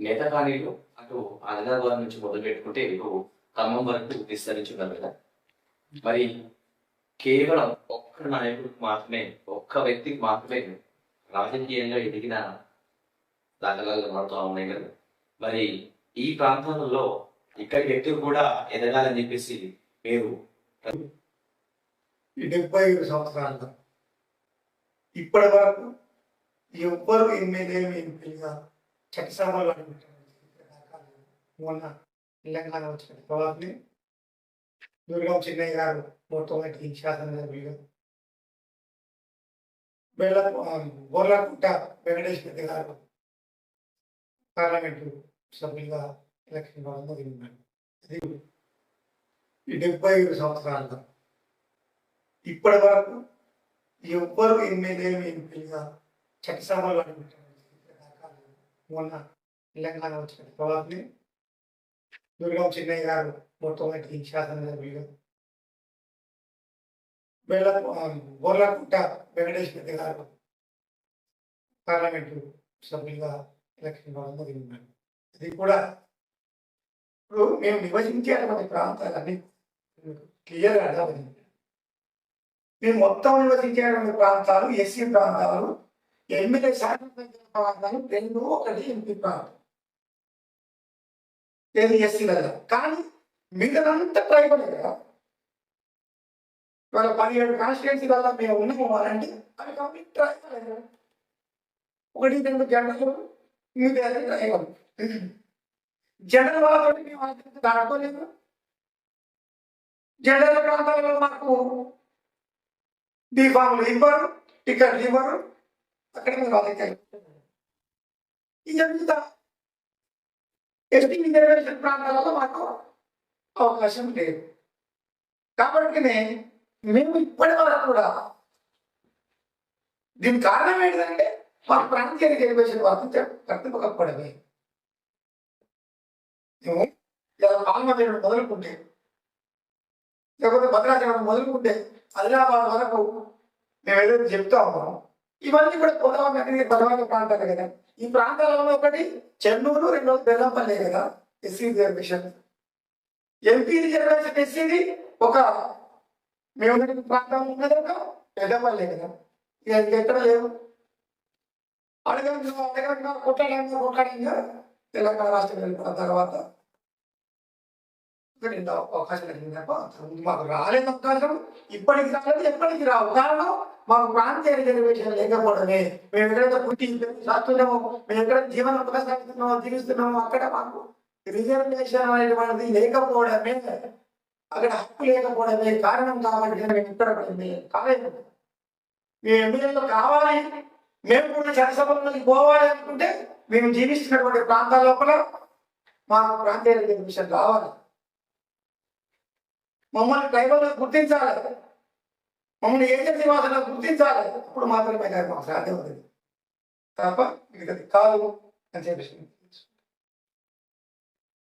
నేతకానీలు అటు ఆదిలాబాద్ నుంచి మొదలు పెట్టుకుంటే ఇటు ఖమ్మం వరకు విస్తరించున్నారు కదా. మరి కేవలం ఒక్క నాయకుడికి మాత్రమే ఒక్క వ్యక్తికి మాత్రమే రాజకీయంగా ఎదిగిన దాఖలాలు కనబడుతూ ఉన్నాయి కదా. మరి ఈ ప్రాంతంలో ఇక్కడి వ్యక్తులు కూడా ఎదగాలని చెప్పేసి మీరు డెబ్బై ఐదు సంవత్సరాల్లో ఇప్పటి వరకు ఎవ్వరు ఎమ్మెల్యేలు ఎంపీలుగా చట్టసభలో అడుగుతున్నారు మొన్న తెలంగాణ వచ్చిన తర్వాతనే దుర్గం చిన్నయ్య గారు మొట్టమొదటి శాసనసభ్యులు బెల్ల బొర్లకుంట వెంకటేష్ పెద్ద గారు పార్లమెంటు సభ్యులుగా ఎలక్షన్ ఉన్నారు ఇది ఈ డెబ్బై ఐదు సంవత్సరాలుగా ఇప్పటి వరకు ఎవ్వరు ఎమ్మెల్యేలు ఎంపీలుగా చట్టసభలు అనుకుంటారు మొన్న తెలంగాణ వచ్చిన తర్వాతనే దుర్గం చిన్నయ్య గారు మొట్టమొదటి శాసనసభ్యులు బెల్ల బొర్లకుంట వెంకటేష్ పెద్ద గారు పార్లమెంటు సభ్యులుగా ఎలక్షన్ అనుమతి ఉన్నాడు అది కూడా ఇప్పుడు మేము నివసించేటువంటి ప్రాంతాలన్నీ క్లియర్గా అర్థమైంది మేము మొత్తం నివసించేటువంటి ప్రాంతాలు ఎస్సీ ప్రాంతాలు ఎమ్మెల్యే శాసనసభ్యుల ప్రాంతాలు రెండు ఒకటి ఎంపీ ప్రాంతం ఏది ఎస్సీలలో కానీ మిగతాంతా ట్రైబల్ కదా ఇవాళ పదిహేడు కాన్స్టిట్యున్సీలలో మేము ఉన్నాము అంటే అవి కంప్లీట్ ట్రైబల్ ఒకటి రెండు జెండలు మిగతా ట్రైబల్ జెండల వాళ్ళతో మేము అతనికి దాడుకోలేదు జెండల ప్రాంతాలలో మాకు బీఫామ్లు ఇవ్వరు టికెట్లు ఇవ్వరు అక్కడ మీరు వాళ్ళకి ఇదంతా ఎస్టీ రిజర్వేషన్ ప్రాంతాలలో మాకు అవకాశం లేదు. కాబట్టి మేము ఇప్పటి వరకు కూడా దీనికి కారణం ఏంటంటే మా ప్రాంతీయ రిజర్వేషన్ వర్తించ వర్తింపకపోవడమే మేము ఇలా మొదలుకుంటే లేకపోతే భద్రాచలం మొదలుకుంటే ఆదిలాబాద్ వరకు మేము ఏదైతే చెప్తా ఉన్నాం ఇవన్నీ కూడా గోదావరి అనేది బలమైన ప్రాంతాలు కదా. ఈ ప్రాంతాలలో ఒకటి చెన్నూరు రెండోది బెల్లంపల్లి కదా ఎస్సీ రిజర్వేషన్ ఎంపీ రిజర్వేషన్ ఎస్సీది ఒక మేము ప్రాంతం ఉన్నది ఒక పెద్దపల్లి కదా. ఇక ఎక్కడ లేవు. అడగంగా అడగంగా కొట్టడంగా కొట్టడంగా తెలంగాణ రాష్ట్రం వెళ్ళిపోయిన తర్వాత ఇక్కడ అవకాశం కలిగింది తప్ప మాకు రాలేదు అవకాశం ఇప్పటికి రాలేదు ఎప్పటికి రావు. కారణం మాకు ప్రాంతీయ రిజర్వేషన్ లేకపోవడమే. మేము ఎక్కడైతే పుట్టి చేస్తున్నామో మేము ఎక్కడ జీవన కొనసాగిస్తున్నామో జీవిస్తున్నాము అక్కడ మాకు రిజర్వేషన్ అనేటువంటిది లేకపోవడమే. అక్కడ హక్కు లేకపోవడమే. కారణం కాబట్టి మేము ఇక్కడ పడింది. కాలేదు. మీ ఎమ్మెల్యేలు కావాలి. మేము కూడా చట్టసభలోకి పోవాలి అనుకుంటే మేము జీవిస్తున్నటువంటి ప్రాంతాల లోపల మాకు ప్రాంతీయ రిజర్వేషన్ రావాలి మమ్మల్ని ట్రైబల్ గుర్తించాలి. మమ్మల్ని ఏజెన్సీ వాసన గుర్తించాలి? అప్పుడు మాత్రమే కాదు మాకు సాధ్యం అవుతుంది. తప్ప ఇది కాదు అని చెప్పేసి